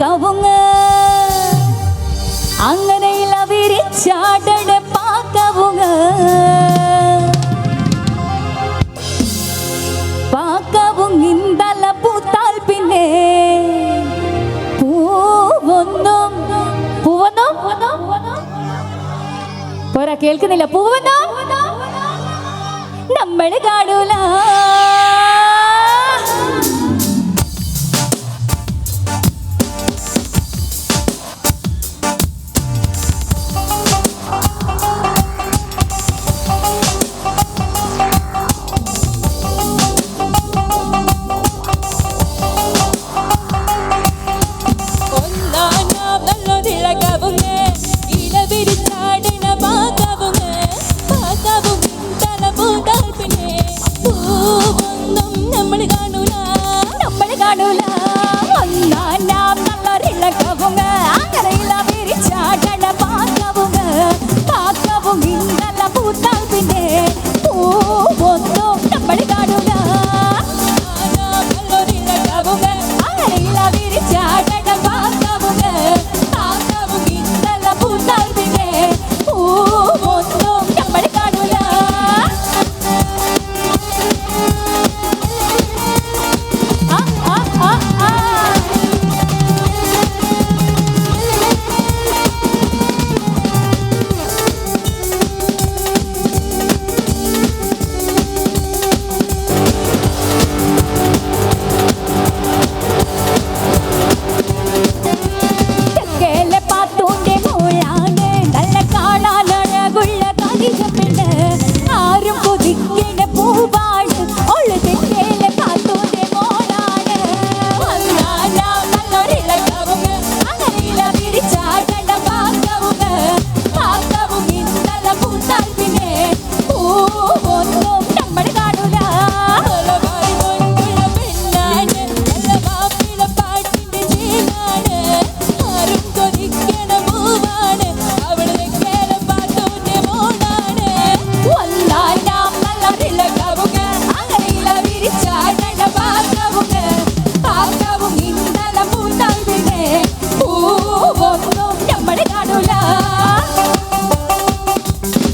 കവുങ്ങ്. അങ്ങനെയില്ല വിരിച്ചാടണ പാക്കവുങ്ങ്. പാക്കവുങ്ങിന്തല പൂത്താൽ പിന്നെ പൂവൊന്നും പൂവന്നോ പോരാ കേൾക്കുന്നില്ല. പൂവന്നോ. നമ്മൾ കാണൂല.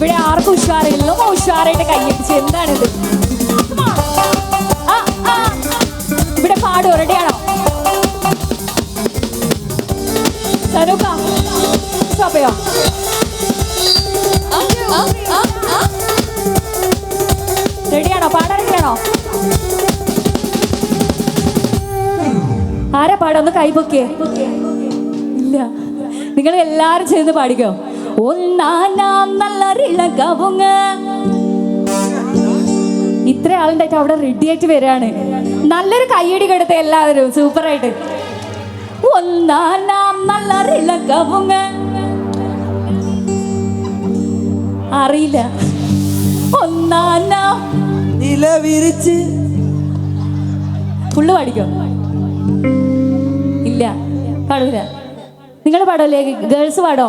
ഇവിടെ ആർക്കും ഉഷാറില്ല ഉഷാറായിട്ട് കയ്യടിച്ച് എന്താണിത്. ഇവിടെ പാടും റെഡിയാണോ സഭയോ റെഡിയാണോ പാടാൻ റെഡിയാണോ ആരാ പാടാ ഒന്ന് കൈപൊക്കിയേ ഇല്ല. നിങ്ങൾ എല്ലാരും ചേർന്ന് പാടിക്കോ? ഒന്നാനാം നല്ലൊരിളകവുങ്ങ് ഇത്ര ആളുണ്ടായിട്ട് അവിടെ റെഡി ആയിട്ട് വരികയാണ്. നല്ലൊരു കയ്യടി കൊടുത്ത എല്ലാവരും സൂപ്പറായിട്ട്. ഒന്നാനാം നല്ലൊരിളകവുങ്ങ് അറിയില്ല. ഒന്നാനാം ഇല വിരിച്ച് ഫുള്ള് പാടിക്കോ? ഇല്ല. പാടില്ല നിങ്ങൾ പാടല്ലേ ഗേൾസ് പാടോ?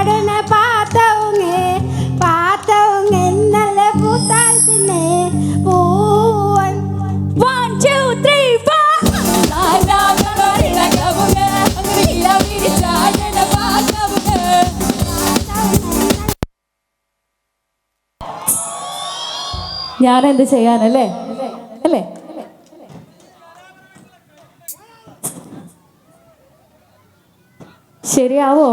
ഞാൻ എന്ത് ചെയ്യാനല്ലേ? അല്ലേ? ശരിയാവോ?